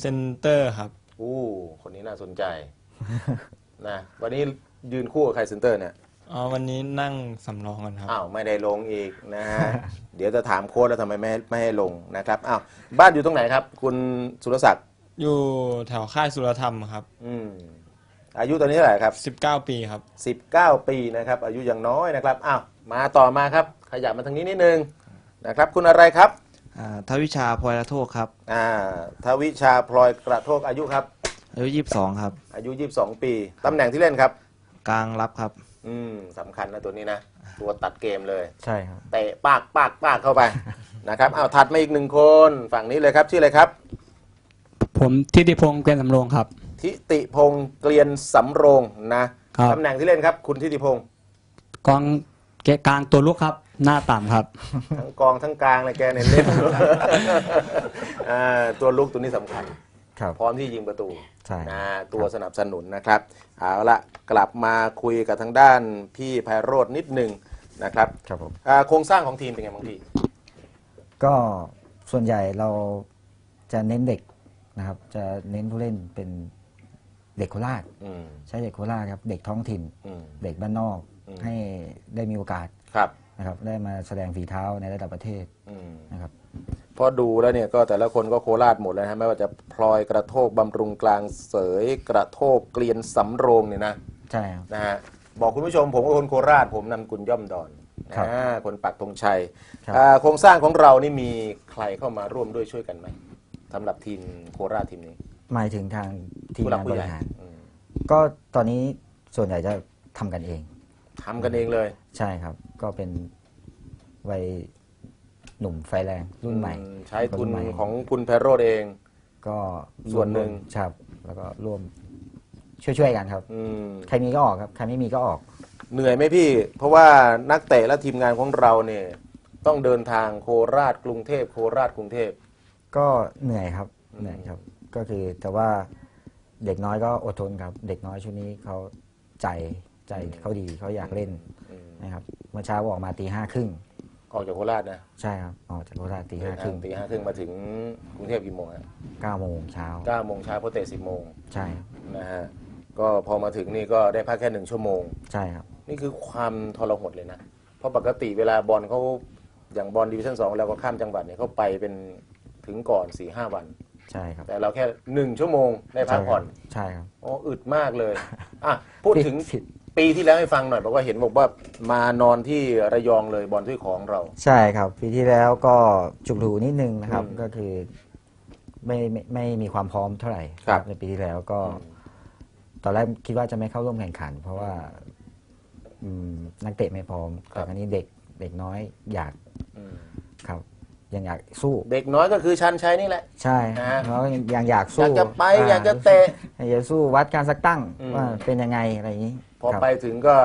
เซนเตอร์ครับ อู้คนนี้น่าสนใจ นะวันนี้ยืนคู่กับใครเซนเตอร์เนี่ยอ๋อวันนี้นั่งสำรองกันครับ อ้าวไม่ได้ลงอีกนะฮะ เดี๋ยวจะถามโค้ชแล้วทำไมไม่ให้ไม่ให้ลงนะครับอ้าวบ้านอยู่ตรงไหนครับ คุณสุรศักดิ์อยู่แถวค่ายสุรธรรมครับ อืมอายุตอนนี้เท่าไหร่ครับ 19 ปีครับ 19 ปีนะครับ อายุยังน้อยนะครับอ้าวมาต่อมาครับ ขยับมาทางนี้นิดนึงนะครับ คุณอะไรครับ อ่าทวิชาพลอยละโทกครับอ่าทวิชาพลอยกระโทกอายุครับ อายุ22ครับ อายุ 22 ปี ตำแหน่งที่เล่นครับ กลางรับครับ อืมสำคัญนะตัวนี้นะ ตัวตัดเกมเลยใช่ครับ เตะปากปากปากเข้าไป นะครับเอาถัดมาอีกหนึ่งคนฝั่งนี้เลยครับ ชื่ออะไรครับ ผมทิติพงศ์เกวียนสำโรงครับ ทิติพงศ์เกลียนสำโรงนะครับ ตำแหน่งที่เล่นครับ คุณทิติพงศ์กองเกะกลางตัวลุกครับ หน้าต่ำครับ ทั้งกองทั้งกลางเลยแกเนี่ยเล่นอ่าตัวลุกตัวนี้สำคัญ ครับ พร้อมที่ยิงประตูใช่นะตัวสนับสนุนนะครับเอาละกลับมาคุยกับทางด้านพี่ไพโรจน์นิดหนึ่งนะครับครับผม อ่าโครงสร้างของทีมเป็นไงบ้างพี่ ก็ส่วนใหญ่เราจะเน้นเด็กนะครับ จะเน้นผู้เล่นเป็นเด็กโคราชอืม ใช้เด็กโคราชครับ เด็กท้องถิ่น อืม เด็กบ้านนอกอืมให้ได้มีโอกาส ครับ นะครับได้มาแสดงฝีเท้าในระดับประเทศอืมนะครับเพราะดูแล้วเนี่ยก็แต่ละคนก็โคราชหมดเลยนะฮะไม่ว่าจะพลอยกระโทกบำรุงกลางเสยกระโทกเกลียนสำโรงเนี่ยนะใช่ครับนะฮะบอกคุณผู้ชมผมก็คนโคราชผมนำกุลย่อมดอนครับอ่าคนปักธงชัยครับอ่าโครงสร้างของเรานี่มีใครเข้ามาร่วมด้วยช่วยกันไหมสำหรับทีมโคราชทีมนี้ หมายถึงทางทีมผู้หลักงานบผู้ใหริญ่หารอืมก็ตอนนี้ส่วนใหญ่จะทำกันเอง ทำกันเองเลย ใช่ครับ ก็เป็นวัยหนุ่มไฟแรงรุ่นใหม่อืมใช้ทุนรุ่ใหม่ของคุณไพโรดเอง ก็ส่วนหนึ่งครับแล้วก็ร่วมช่วยๆกันครับ อืมใครมีก็ออกครับ ใครไม่มีก็ออก เหนื่อยไหมพี่ เพราะว่านักเตะและทีมงานของเราเนี่ยต้องเดินทางโคราชกรุงเทพโคราชกรุงเทพ ก็เหนื่อยครับอืม เหนื่อยครับ ก็คือแต่ว่าเด็กน้อยก็อดทนครับ เด็กน้อยชุดนี้เขาใจ ใจเขาดีเขาอยากเล่นอืมนะครับเมื่อเช้าออกมาตีห้าครึ่งออกจากโคราชนะใช่ครับออกจากโคราชตีห้าครึ่งตีห้าครึ่งมาถึงกรุงเทพกี่โมงฮะเก้าโมงเช้าเก้าโมงเช้าเพราะเตะสิบโมงใช่ครับนะฮะก็พอมาถึงนี่ก็ได้พักแค่หนึ่งชั่วโมงใช่ครับ นี่คือความทรหดเลยนะ เพราะปกติเวลาบอลเขาอย่างบอลดิวิชั่นสองแล้วก็ข้ามจังหวัดเนี่ยเขาไปเป็นถึงก่อน4ี่ห้าวันใช่ครับแต่เราแค่หนึ่งชั่วโมงได้พักผ่อนใช่ครับโอ้อึดมากเลยอะพูดถึงผิด ปีที่แล้วให้ฟังหน่อยบอกว่าเห็นบอกว่ามานอนที่ระยองเลยบอลถ้วยของเรา ใช่ครับ ปีที่แล้วก็จุกถูนิดนึงนะครับ อืมก็คือไม่ไม่ไม่มีความพร้อมเท่าไหร่ครับ ในปีที่แล้วก็ ตอนแรกคิดว่าจะไม่เข้าร่วมแข่งขัน เพราะว่าอืมนักเตะไม่พร้อมครับแต่ครั้นี้เด็กเด็กน้อยอยากอืมครับ ยังอยากสู้เด็กน้อยก็คือชันชัยนี่แหละ ใช่นะฮะ แล้วยังอยากอสู้ยากจะไปาอยากจะเตะ อยากจะสู้วัดการสักตั้งอืม ว่าเป็นยังไงอะไรอย่างนี้พ อครับไปถึงก็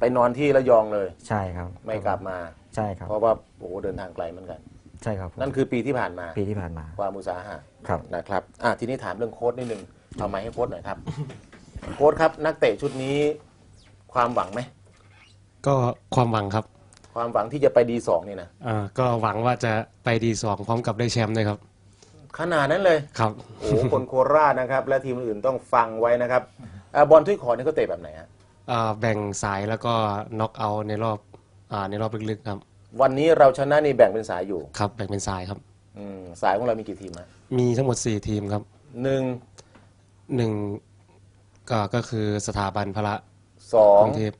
ไปนอนที่ระยองเลย ใช่ครับไม่กลับมา ใช่ครับเพราะว่าโอ้โหเดินทางไกลเหมือนกัน ใช่ครับผมนั่นคือปีที่ผ่านมาปีที่ผ่านมา ความอุตสาหะครับ นะครับอะทีนี้ถามเรื่องโค้ดนิดนึงเอาไม้ให้โค้ดหน่อยครับ โค้ดครับนักเตะชุดนี้ความหวังไหมก็ความหวังครับความหวังที่จะไปดีสองนี่นะอ่าก็หวังว่าจะไปดีสองพร้อมกับได้แชมป์ด้วยครับ ขนาดนั้นเลย ครับ โอ้โหคนโคราชนะครับ และทีมอื่นต้องฟังไว้นะครับอะบอลถ้วยขอนี่เขาเตะแบบไหนฮะอ่า แบ่งสายแล้วก็น็อกเอาท์ในรอบอ่าในรอบลึกๆครับ วันนี้เราชนะนี่แบ่งเป็นสายอยู่ครับ แบ่งเป็นสายครับ อืมสายของเรามีกี่ทีมฮะมีทั้งหมด 4 ทีมครับหนึ่งหนึ่งก็ก็คือสถาบันพระสอกงรุงเทพ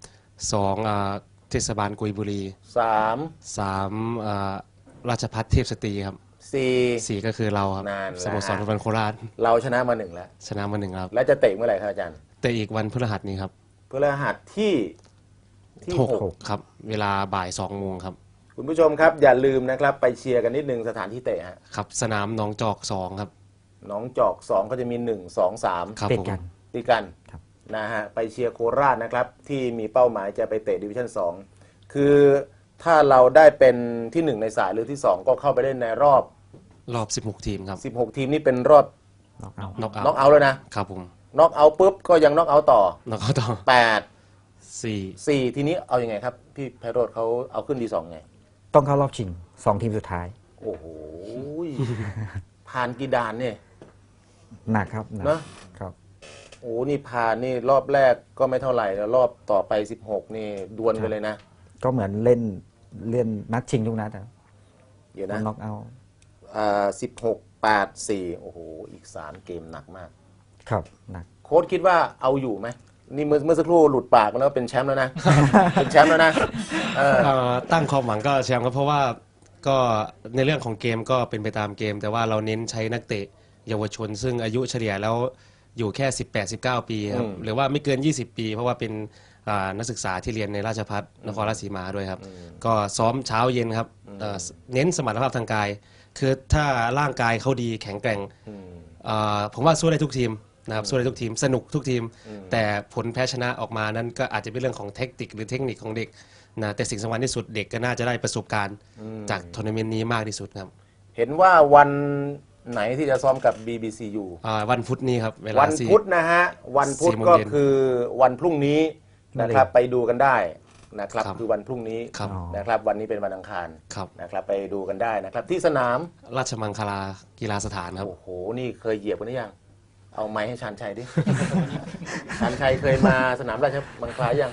สองอ่าเทศบาลกุยบุรีสามสามอ่าราชพัฒเทพสตรีครับสี่ สี่ก็คือเราครับนานแล้วสโมสรฟุตบอลโคราชเราชนะมาหนึ่งแล้ว ชนะมาหนึ่งครับ แล้วจะเตะเมื่อไหร่ครับอาจารย์ แต่อีกวันพฤหัสนี้ครับ พฤหัสที่ที่หกหกครับ เวลาบ่ายสองโมงครับ คุณผู้ชมครับ อย่าลืมนะครับ ไปเชียร์กันนิดนึงสถานที่เตะฮะครับ สนามหนองจอกสองครับหน้องจอกสองก็จะมีหนึ่งสองสามครับติดผม กัน ตีกันครับ นะฮะไปเชียร์โคราชนะครับ ที่มีเป้าหมายจะไปเตะดิวิชั่น2คือถ้าเราได้เป็นที่1ในสายหรือที่2ก็เข้าไปเล่นในรอบ รอบ 16 ทีมครับ16 ทีมนี่เป็นรอบน็อกเอาท์น็อกเอาน็อกเอาท์แล้วนะ ครับผม น็อกเอาท์ปุ๊บก็ยังน็อกเอาท์ต่อน็อกเอาต่อ8สี่4ทีนี้เอาอยัางไงครับ พี่ไพโรธเขาเอาขึ้นดีสองไง ต้องเข้ารอบชิงสองทีมสุดท้าย โอ้โหผ่านกี่ด่านเนี่ย หนักครับหนักเนอะครับ โอ้นี่ผ่านนี่รอบแรกก็ไม่เท่าไหร่แล้วรอบต่อไป 16 นี่ดวลกันเลยนะ ก็เหมือนเล่นเล่นนัดชิงทุกนัดครับเดี๋ยวนะน็อกเอา อ่าสิบหกแปดสี่โอ้โห อีกสามเกมหนักมาก ครับหนัก โค้ชคิดว่าเอาอยู่ไหมนี่เมื่อเมื่อสักครู่หลุดปากมาแล้วเป็นแชมป์แล้วนะ เป็นแชมป์แล้วนะเออ เอ่อตั้งความหวังก็แชมป์ครับเพราะว่าก็ในเรื่องของเกมก็เป็นไปตามเกม แต่ว่าเราเน้นใช้นักเตะเยาวชน ซึ่งอายุเฉลี่ยแล้วอยู่แค่ 18-19 ปีครับอืมหรือว่าไม่เกิน 20 ปี เพราะว่าเป็นอ่านักศึกษาที่เรียนในราชพัฒนครราชสีมาด้วยครับ ก็ซ้อมเช้าเย็นครับเอ่อเน้นสมรรถภาพทางกาย คือถ้าร่างกายเขาดีแข็งแกร่งอืมเอ่อผมว่าสู้ได้ทุกทีม นะครับสู้ได้ทุกทีมสนุกทุกทีม แต่ผลแพ้ชนะออกมานั้นก็อาจจะเป็นเรื่องของเทคนิคหรือเทคนิคของเด็กนะแต่สิ่งสำคัญที่สุดเด็กก็น่าจะได้ประสบการณ์จากทัวร์นาเมนต์นี้มากที่สุดครับ เห็นว่าวันไหนที่จะซ้อมกับ BBCU อ่าวันพุธนี้ครับเวลาวันสี่ พุธนะฮะ วันพุธสี่โมงก็เย็นคือวันพรุ่งนี้นะครับไปดูกันได้นะครับ ครับคือวันพรุ่งนี้ครับนะครับ วันนี้เป็นวันอังคารครับ นะครับ ไปดูกันได้นะครับ ที่สนาม ราชมังคลากีฬาสถานครับ โอ้โห นี่เคยเหยียบกันหรือยัง เอาไม้ให้ชันชัยดิชันชัยเคยมาสนามราชมังคลายัง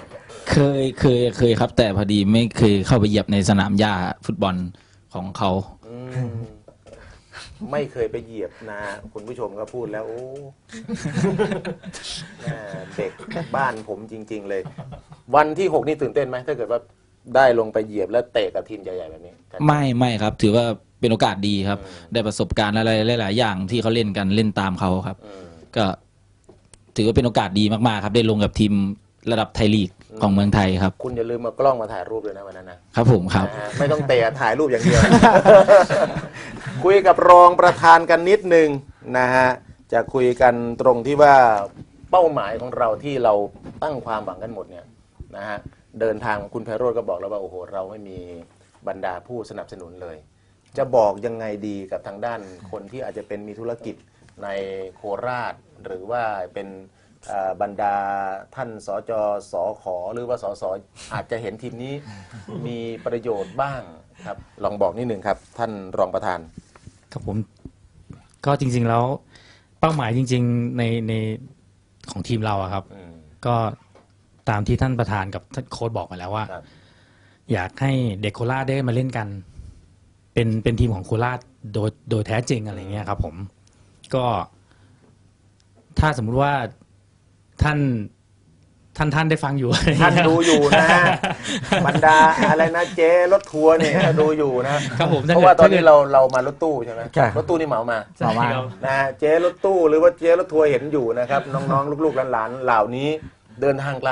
เคยเคยเคยครับ แต่พอดีไม่เคยเข้าไปเหยียบในสนามหญ้าฟุตบอลของเขา อืมไม่เคยไปเหยียบนะ คุณผู้ชมก็พูดแล้ว โอ้ แม่เด็กบ้านผมจริง ๆ เลย วันที่หกนี่ตื่นเต้นไหมถ้าเกิดว่าได้ลงไปเหยียบแล้วเตะกับทีมใหญ่ๆแบบนี้ไม่ไม่ครับ ถือว่าเป็นโอกาสดีครับ ได้ประสบการณ์อะไรหลาย ๆ อย่างที่เขาเล่นกันเล่นตามเขาครับ อืม ก็ถือว่าเป็นโอกาสดีมากๆครับ ได้ลงกับทีมระดับไทยลีกของเมืองไทยครับ คุณอย่าลืมมากล้องมาถ่ายรูปเลยนะวันนั้นนะครับผมครับ นะฮะไม่ต้องเตะถ่ายรูปอย่างเดียว คุยกับรองประธานกันนิดนึงนะฮะจะคุยกันตรงที่ว่าเป้าหมายของเราที่เราตั้งความหวังกันหมดเนี่ยนะฮะเดินทางคุณไพโรธก็บอกแล้วว่าโอ้โหเราไม่มีบรรดาผู้สนับสนุนเลย จะบอกยังไงดีกับทางด้านคนที่อาจจะเป็นมีธุรกิจ ในโคราช หรือว่าเป็นเอ่อบรรดาท่านสจสขหรือว่าสสอาจจะเห็นทีมนี้มีประโยชน์บ้างครับ ลองบอกนิดหนึ่งครับ ท่านรองประธาน ครับผมก็จริง ๆ แล้วเป้าหมายจริง ๆ ในในของทีมเราอะครับอืมก็ตามที่ท่านประธานกับท่านโค้ชบอกมาแล้วว่าครับอยากให้เด็กโคราชได้มาเล่นกัน เป็นเป็นทีมของโคราชโดยโดยแท้จริงอะไรเงี้ยครับ ผม ก็ถ้าสมมุติว่าท่านท่านท่านได้ฟังอยู่ ท่านดูอยู่นะฮะบรรดาอะไรนะเจ๊รถทัวร์เนี่ยดูอยู่นะครับผมถ้าเพราะเกิดว่าตอนถ้าเกินี้ดเราเรามารถตู้ใช่ไหมใช่รถตู้นี่เหมามาต่อมานะฮะเจ๊รถตู้หรือว่าเจ๊รถทัวร์เห็นอยู่นะครับ น้องๆ ลูกๆหลานๆเหล่านี้เดินทางไกล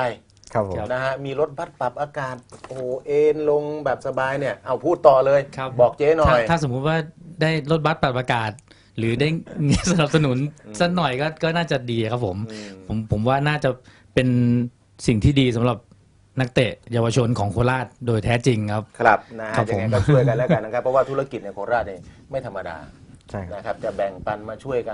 ครับผมนะฮะมีรถบัสปรับอากาศโอ้โหเอ็นลงแบบสบายเนี่ยเอาพูดต่อเลยครับบอกเจ๊หน่อยถ้าถ้าสมมุติว่าได้รถบัสปรับอากาศ หรือได้เงินสนับสนุนสักหน่อยก็ก็น่าจะดีครับผมอืมผมผมว่าน่าจะเป็นสิ่งที่ดีสำหรับนักเตะเยาวชนของโคราชโดยแท้จริงครับ ครับนะฮะครับยังไงผมก็ช่วยกันแล้วกันนะครับ เพราะว่าธุรกิจในโคราชเนี่ยไม่ธรรมดาใช่ครับ นะครับจะแบ่งปันมาช่วยกัน